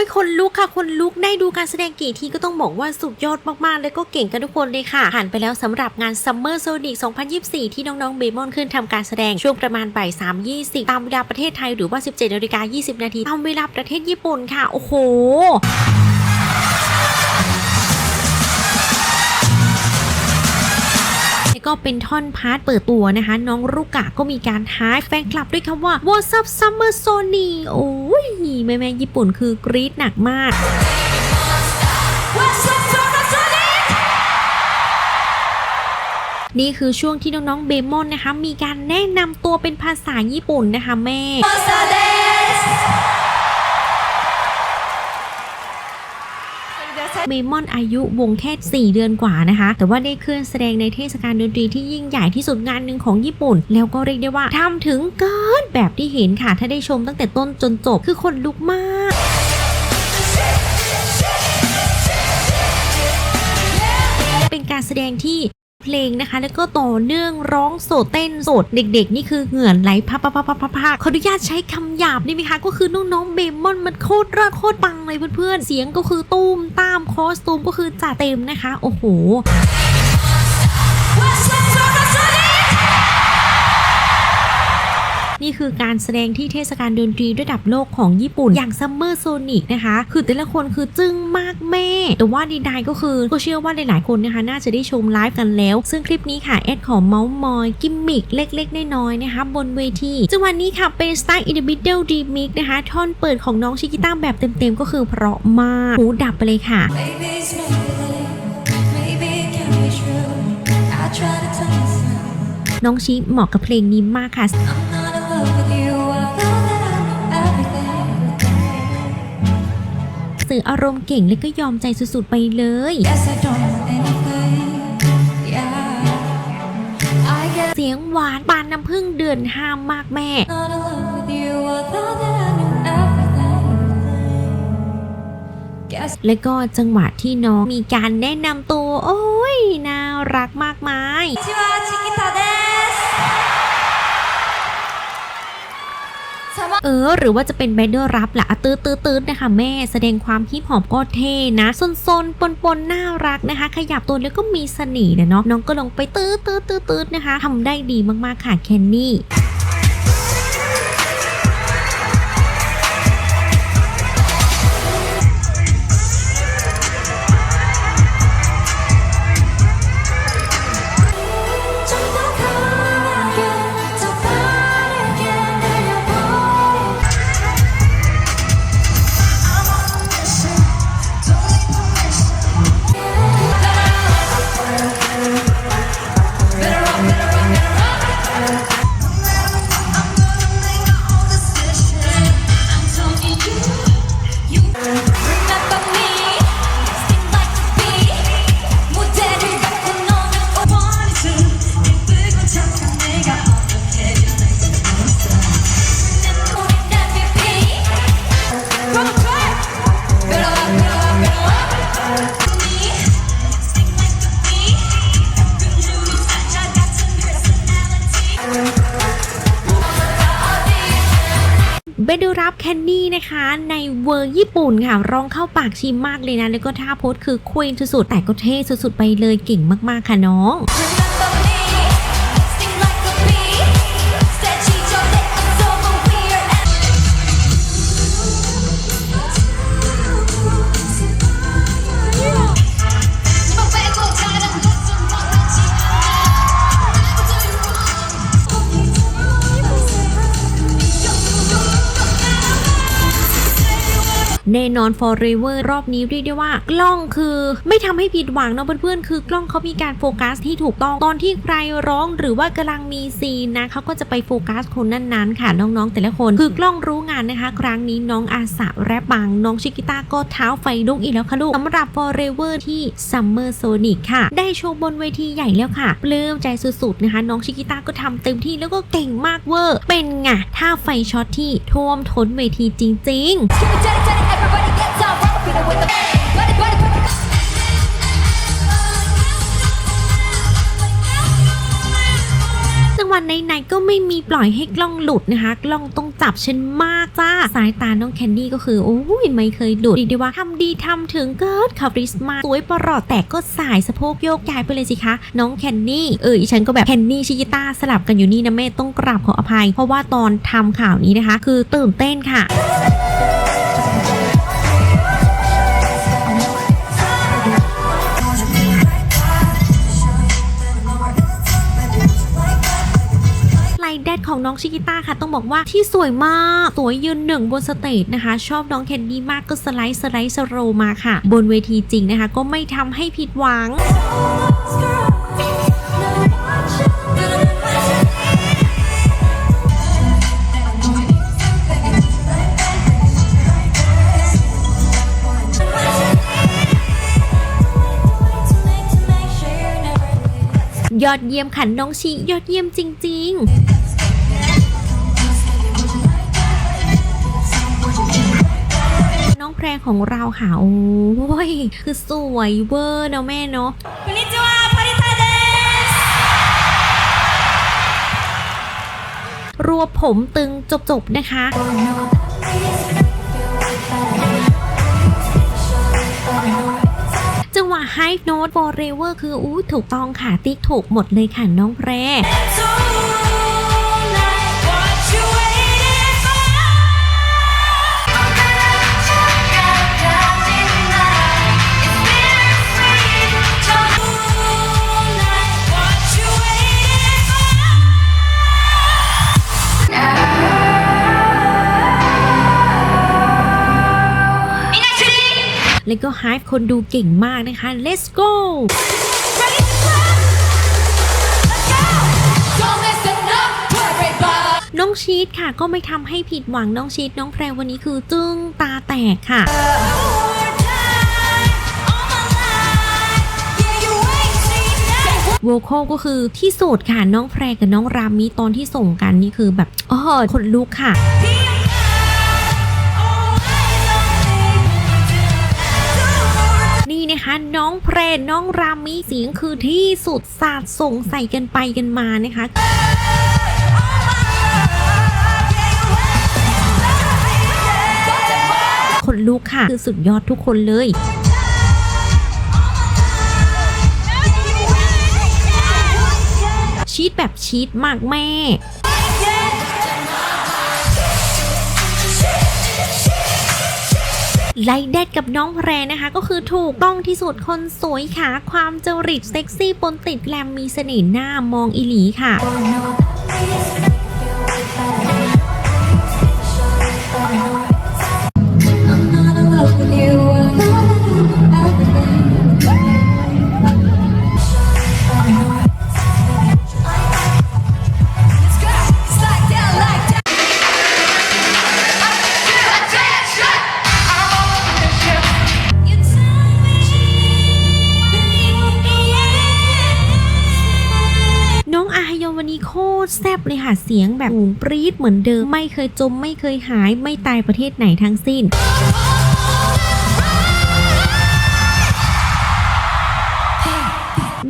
ยคนลุกค่ะ คนลุกได้ดูการแสดงกี่ทีก็ต้องบอกว่าสุดยอดมากๆ แล้วก็เก่งกันทุกคนเลยค่ะ ผ่านไปแล้วสำหรับงาน Summer Sonic 2024 ที่น้องๆเบมอนขึ้นทำการแสดงช่วงประมาณบ่าย3 20ตามเวลาประเทศไทยหรือว่า 17นาฬิกา20 นาทีตามเวลาประเทศญี่ปุ่นค่ะ โอ้โห ก็เป็นท่อนพาร์ทเปิดตัวนะคะ น้องรุกะก็มีการท้ายแฟนคลับด้วยคำว่า What's up Summer Sony โอ้ยแม่แม่ๆญี่ปุ่นคือกรี๊ดหนักมากนี่คือช่วงที่น้องๆเบมอนนะคะ มีการแนะนำตัวเป็นภาษาญี่ปุ่นนะคะแม่ เมมอนอายุวงแค่ 4 เดือนกว่านะคะ แต่ว่าได้เคลื่อนแสดงในเทศกาลดนตรีที่ยิ่งใหญ่ที่สุดงานหนึ่งของญี่ปุ่น แล้วก็เรียกได้ว่าทำถึงเกินแบบที่เห็นค่ะ ถ้าได้ชมตั้งแต่ต้นจนจบคือคนลุกมากเป็นการแสดงที่ เพลงนะคะ แล้วก็ต่อเนื่องร้องโสดเต้นโสดเด็ก ๆ นี่คือเหงื่อไหลพับพับพับพับพับขออนุญาตใช้คำหยาบได้ไหมคะ ก็คือน้องๆเบมอนมันโคตรเลิศโคตรปังเลยเพื่อนๆ เสียงก็คือตุ้มตามคอสตูมก็คือจ่าเต็มนะคะ โอ้โห นี่คือการแสดงที่เทศกาลดนตรีระดับโลกของญี่ปุ่น อย่าง Summer Sonic นะคะ คือแต่ละคนคือจึ้งมากแม่ แต่ว่าใดๆก็คือก็เชื่อว่าหลายๆคนนะคะ น่าจะได้ชมไลฟ์กันแล้ว ซึ่งคลิปนี้ค่ะ แอดขอเมาส์มอย กิมมิกเล็กๆ น้อยๆนะคะ บนเวทีจังหวะนี้ค่ะเป็น Star in the Middle Remix นะคะท่อนเปิดของน้องชิกิต้าแบบเต็มๆ ก็คือเพราะมากหูดับไปเลยค่ะ Maybe it's Maybelline, maybe it can't be true. I try to tell myself น้องชิเหมาะกับเพลงนี้มากค่ะ สื่ออารมณ์เก่งและก็ยอมใจสุดๆไปเลย Yes, I don't know anything. Yeah, I guess เสียงหวานปานน้ำผึ้งเดือนห้ามมากแม่ I'm not in love with you. I thought that I knew everything. Guess และก็จังหวะที่น้องมีการแนะนำตัว โอ้ย น่ารักมากมาย เออ หรือว่าจะเป็นแบนเดอร์รับล่ะอะตื้อตื้อตื้อนะคะแม่ แสดงความฮิปฮอปก็เท่นะซนซนปนปนน่ารักนะคะ ขยับตัวแล้วก็มีเสน่ห์นะเนาะน้องก็ลงไปตื้อตื้อตื้อตื้อนะคะทำได้ดีมากๆค่ะแคนนี่ รับแคนนี่นะคะ ในเวอร์ญี่ปุ่นค่ะ ร้องเข้าปากชิมมากเลยนะ แล้วก็ท่าโพสคือควีนสุดๆแต่ก็เท่สุดๆไปเลยเก่งมากๆค่ะน้อง น่นอน forever รอบนี้เรียกได้ว่ากล้องคือไม่ทำให้ผิดหวังเนาะเพื่อนๆคือกล้องเขามีการโฟกัสที่ถูกต้องตอนที่ใครร้องหรือว่ากำลังมีซีนนะเขาก็จะไปโฟกัสคนนั้นๆค่ะน้องๆ แต่ละคนคือกล้องรู้งานนะคะ ครั้งนี้น้องอาสาแรปบังน้องชิกิต้าก็เท้าไฟลุกอีกแล้วค่ะลูกสำหรับ forever ที่ summer sonic ค่ะ ได้โชว์บนเวทีใหญ่แล้วค่ะปลื้มใจสุดๆนะคะ น้องชิกิต้าก็ทำเต็มที่แล้วก็เก่งมากเวอร์เป็นไงท่าไฟช็อตที่ท่วมท้นเวทีจริง ๆ จังหวะวันไหนๆก็ไม่มีปล่อยให้กล้องหลุดนะคะ กล้องต้องจับฉันมากจ้า สายตาน้องแคนดี้ก็คือ โอ้ยไม่เคยหลุดเรีด้ว่าทำดีทำถึงเกิดคาริสมาสวยประหลอดแต่ก็สายสะโพกโยกย้ายไปเลยสิคะ น้องแคนนี่เอออีฉันก็แบบแคนนี่ชิกิต้าสลับกันอยู่นี่นะแม่ต้องกราบขออภัย เพราะว่าตอนทำข่าวนี้นะคะ คือตื่นเต้นค่ะ ของน้องชิกิต้าค่ะ ต้องบอกว่าที่สวยมาก สวยยืนหนึ่งบนสเตจนะคะ ชอบน้องแคนดี้มากก็สไลด์สไลด์สโรมาค่ะ บนเวทีจริงนะคะ ก็ไม่ทำให้ผิดหวัง ยอดเยี่ยมค่ะน้องชิยอดเยี่ยมจริง ๆ งของเราค่ะ โอ้ย คือสวยเวอร์เนาะแม่เนาะนิจวาพาริตาเดรวบผมตึงจบๆนะคะจังหวะไฮโน้ต forever คืออู้ถูกต้องค่ะติ๊กถูกหมดเลยค่ะน้องแพร แล้วก็ Hive คนดูเก่งมากนะคะ Let's go น้องชีตค่ะก็ไม่ทำให้ผิดหวังน้องชีตน้องแพรวันนี้คือจึ้งตาแตกค่ะ More time, all my life. Yeah, you ain't seen that. โวคอลก็คือที่สุดค่ะน้องแพรกับน้องรามิตอนที่ส่งกันนี่คือแบบอ๋อคนลุกค่ะ นะคะ น้องแพรน้องรามิเสียงคือที่สุดสาดส่งใส่กันไปกันมานะคะคนลุกค่ะ คือสุดยอดทุกคนเลยชีตแบบชีตมากแม่ ไลแดดกับน้องแพรนะคะ ก็คือถูกต้องที่สุดคนสวยขาความเจริตเซ็กซี่ปนติดแกลมมีเสน่ห์หน้ามองอิหลีค่ะ สูงปรี๊ดเหมือนเดิม ไม่เคยจมไม่เคยหาย ไม่ตายประเทศไหนทั้งสิ้น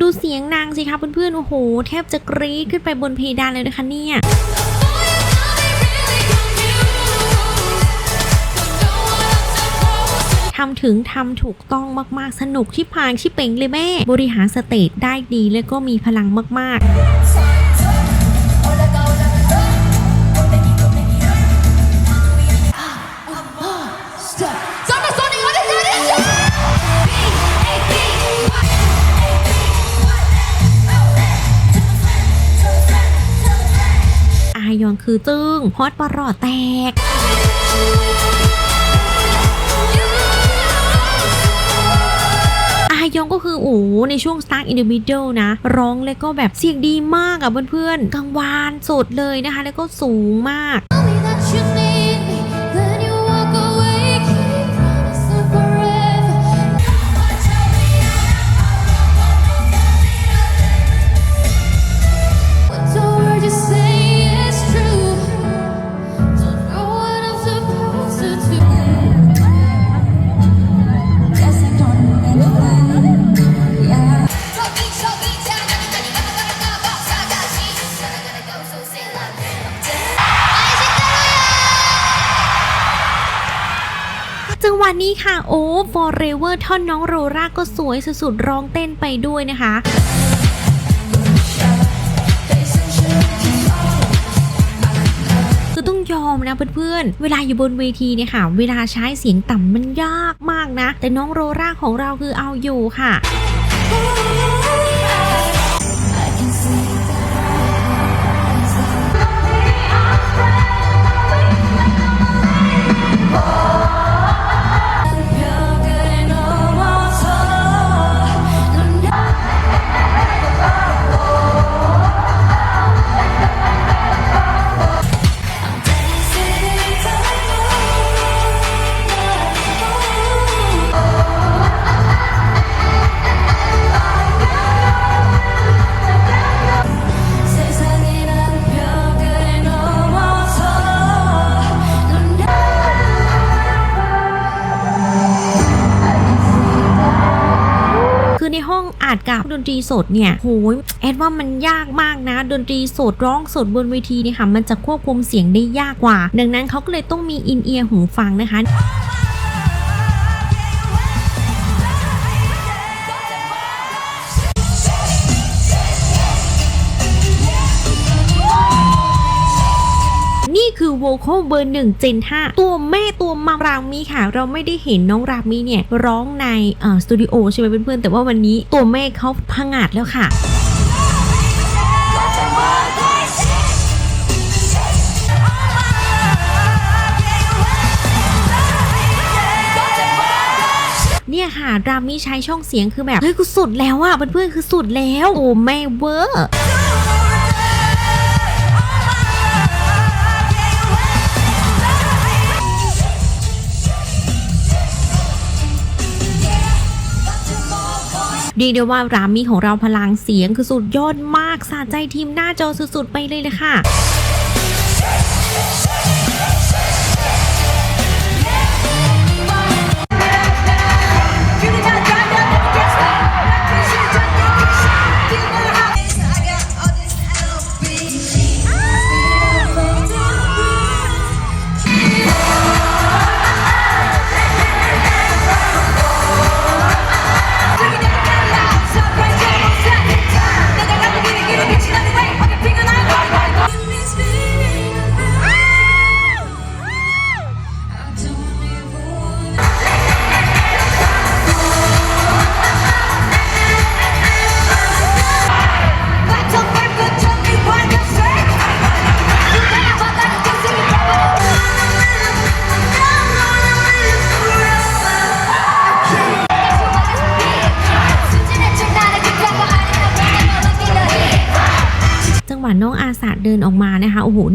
ดูเสียงนางสิคะเพื่อนๆ โอ้โห แทบจะกรี๊ดขึ้นไปบนเพดานเลยนะคะเนี่ยทำถึงทำถูกต้องมากๆ สนุกที่พางที่เป่งเลยแม่ บริหารสเตจได้ดีแล้วก็มีพลังมากๆ คือจึ้งฮอตประหลอดแตกอายองก็คือโอ้ในช่วง Start in the Middle นะ ร้องแล้วก็แบบเสียงดีมากอะเพื่อนๆกลางวานสดเลยนะคะ แล้วก็สูงมาก นี้ค่ะ โอ้ forever ท่อนน้องโรราก็สวยสุดๆ ร้องเต้นไปด้วยนะคะคือต้องยอมนะเพื่อนๆ เวลาอยู่บนเวทีเนี่ยค่ะ เวลาใช้เสียงต่ำมันยากมากนะ แต่น้องโรราของเราคือเอาอยู่ค่ะ กับดนตรีสดเนี่ยโหยแอดว่ามันยากมากนะ ดนตรีสดร้องสดบนเวทีเนี่ยค่ะมันจะควบคุมเสียงได้ยากกว่า ดังนั้นเขาก็เลยต้องมีอินเอียร์หูฟังนะคะ โค a l เบอร์หนึ่งเจน5ตัวแม่ตัวมังรามีค่ะ เราไม่ได้เห็นน้องรามีเนี่ยร้องในเอ่อสตูดิโอใช่ไหมเพื่อนๆแต่ว่าวันนี้ตัวแม่เขาพังอาดแล้วค่ะเนี่ยค่ะรามีใช้ช่องเสียงคือแบบ เฮ้ยกูสุดแล้วอะเพื่อนๆคือสุดแล้ว โอ้แม่เวอร์ เรียกได้ว่ารามีของเราพลังเสียงคือสุดยอดมากสะใจทีมหน้าจอสุดๆ ไปเลยเลยค่ะ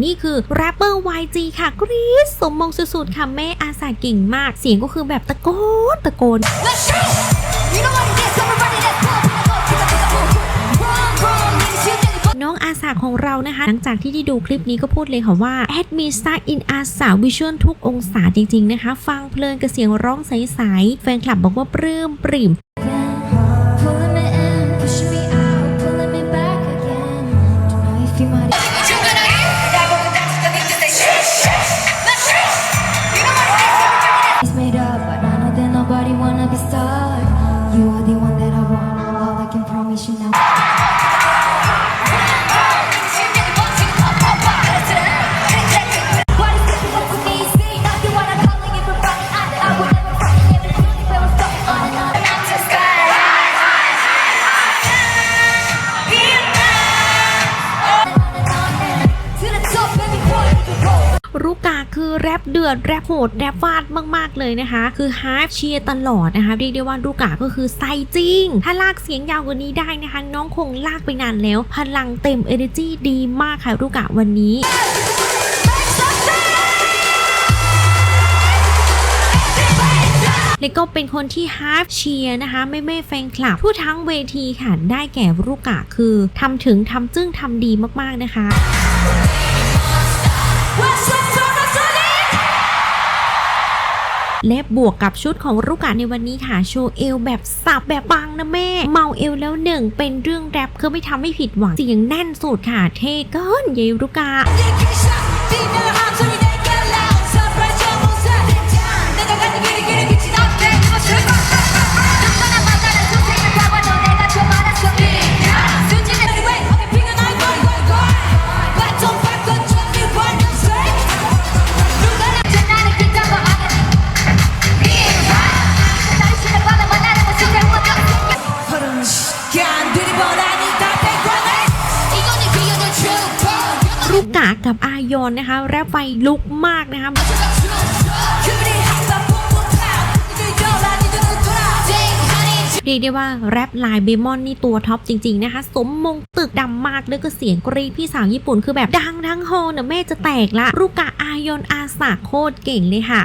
นี่คือแรปเปอร์ YG ค่ะกรี๊ดสมมงสุดๆค่ะแม่อาสาเก่งมาก เสียงก็คือแบบตะโกนตะโกน Let's go! You know what it is, everybody let's go! Run, run, run, run, น้องอาสาของเรานะคะ หลังจากที่ได้ดูคลิปนี้ก็พูดเลยค่ะว่าแอดมีสตาอินอาสาวิชวลทุกองศาจริงๆนะคะ ฟังเพลินกับเสียงร้องใสๆแฟนคลับบอกว่าปลื้มปริ่ม stuck. You are the one that I want, all I can promise you now. ดือดแรปโหดแรปฟาดมากๆเลยนะคะ คือฮาร์ฟเชียร์ตลอดนะคะเรียกได้ว่ารุกาก็คือใส่จริง ถ้าลากเสียงยาวกว่านี้ได้นะคะ น้องคงลากไปนานแล้ว พลังเต็ม energy ดีมากค่ะรุกาวันนี้และก็เป็นคนที่ฮาร์ฟเชียร์นะคะไม่แม่แฟนคลับผู้ทั้งเวทีค่ะได้แก่รุกะคือทำถึงทำจึ้งทำดีมากๆนะคะ และบวกกับชุดของรุกะในวันนี้ค่ะโชว์เอวแบบสับแบบปังนะแม่ เมาเอวแล้วหนึ่งเป็นเรื่องแรปคือไม่ทำให้ผิดหวังเสียงแน่นสุดค่ะ เท่เกินเยรุกะ ลุกมากนะครับเรียกได้ว่าแรปไลน์เบมอนนี่ตัวท็อปจริง ๆ นะคะ สมมงตึกดำมากด้วยก็เสียงกรีพี่สาวญี่ปุ่นคือแบบดังทั้งโฮนะแม่จะแตกละ รุกะอายอนอาสาโคตรเก่งเลยค่ะ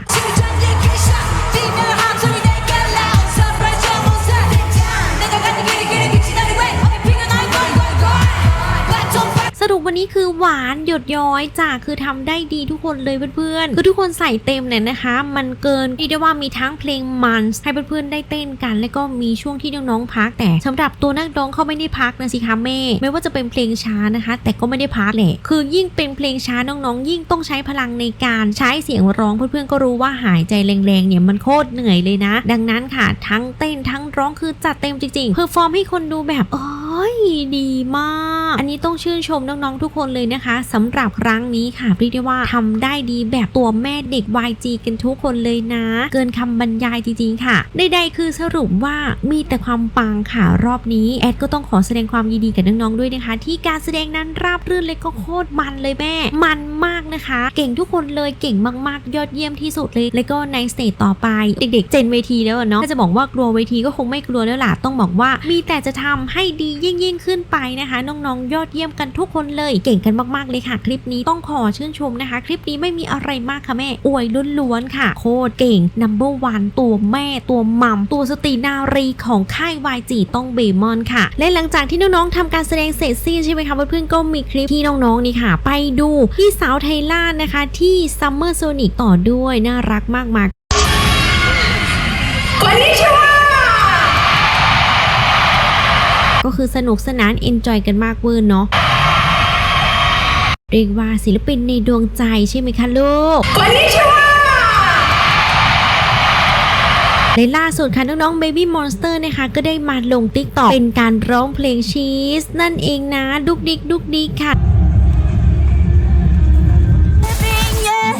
สรุปวันนี้คือหวานหยดย้อยจ้าคือทำได้ดีทุกคนเลยเพื่อนๆ คือทุกคนใส่เต็มเนี่ยนะคะ มันเกินที่ได้ว่ามีทั้งเพลงมันให้เพื่อนๆได้เต้นกัน แล้วก็มีช่วงที่น้องๆพัก แต่สำหรับตัวนักร้องเขาไม่ได้พักนะสิคะแม่ ไม่ว่าจะเป็นเพลงช้านะคะ แต่ก็ไม่ได้พักแหละคือยิ่งเป็นเพลงช้าน้องๆ ยิ่งต้องใช้พลังในการใช้เสียงร้องเพื่อนๆก็รู้ว่าหายใจแรงๆเนี่ยมันโคตรเหนื่อยเลยนะ ดังนั้นค่ะทั้งเต้นทั้งร้องคือจัดเต็มจริงๆเพอร์ฟอร์มให้คนดูแบบโอ้ ยดีมาก อันนี้ต้องชื่นชมน้องๆทุกคนเลยนะคะสำหรับครั้งนี้ค่ะเรียกได้ว่าทำได้ดีแบบตัวแม่เด็ก YG กันทุกคนเลยนะ เกินคำบรรยายจริงๆค่ะใดๆคือสรุปว่ามีแต่ความปังค่ะรอบนี้แอดก็ต้องขอแสดงความยินดีกับน้องๆด้วยนะคะ ที่การแสดงนั้นราบรื่นเลยก็โคตรมันเลยแม่ มันมากนะคะ เก่งทุกคนเลยเก่งมากๆ ยอดเยี่ยมที่สุดเลย แล้วก็ในสเตจต่อไป เด็กๆ เจนเวทีแล้วเนาะถ้าจะบอกว่ากลัวเวทีก็คงไม่กลัวแล้วล่ะต้องบอกว่า มีแต่จะทำให้ดียิ่งยิ่งๆขึ้นไปนะคะ น้องๆ ยอดเยี่ยมกันทุกคนเลยเก่งกันมากๆเลยค่ะ คลิปนี้ต้องขอชื่นชมนะคะ คลิปนี้ไม่มีอะไรมากค่ะแม่ อวยล้วนๆค่ะ โคตรเก่ง number one ตัวแม่ตัวมัมตัวสตรีนารีของค่าย YG ต้องเบมอนค่ะ และหลังจากที่น้องๆทำการแสดงเสร็จสิ้นใช่ไหมคะเพื่อนๆก็มีคลิปที่น้องๆนี่ค่ะ ไปดูพี่สาวไทล่านะคะที่ Summer Sonic ต่อด้วยน่ารักมากมาย ก็คือสนุกสนานเอนจอยกันมากเวอร์เนาะเรียกว่าศิลปินในดวงใจใช่ไหมคะลูกในล่าสุดค่ะน้องๆ Baby Monster นะคะ ก็ได้มาลง t ิ k t o k เป็นการร้องเพลงชีสนั่นเองนะ ดุกดิกดุกดิกค่ะ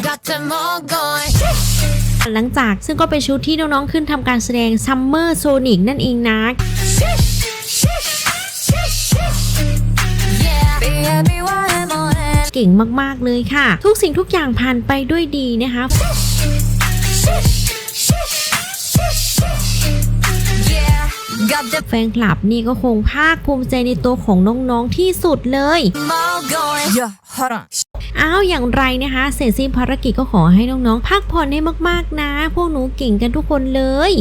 Got them all going หลังจากซึ่งก็เป็นชุดที่น้องๆ ขึ้นทำการแสดง Summer Sonic นั่นเองนะ เก่งมากๆเลยค่ะ ทุกสิ่งทุกอย่างผ่านไปด้วยดีนะคะแฟนคลับนี่ก็คงภาคภูมิใจในตัวของน้องๆที่สุดเลยอ้าวอย่างไรนะคะ เสร็จสิ้นภารกิจก็ขอให้น้องๆพักผ่อนให้มากๆนะ พวกหนูเก่งกันทุกคนเลย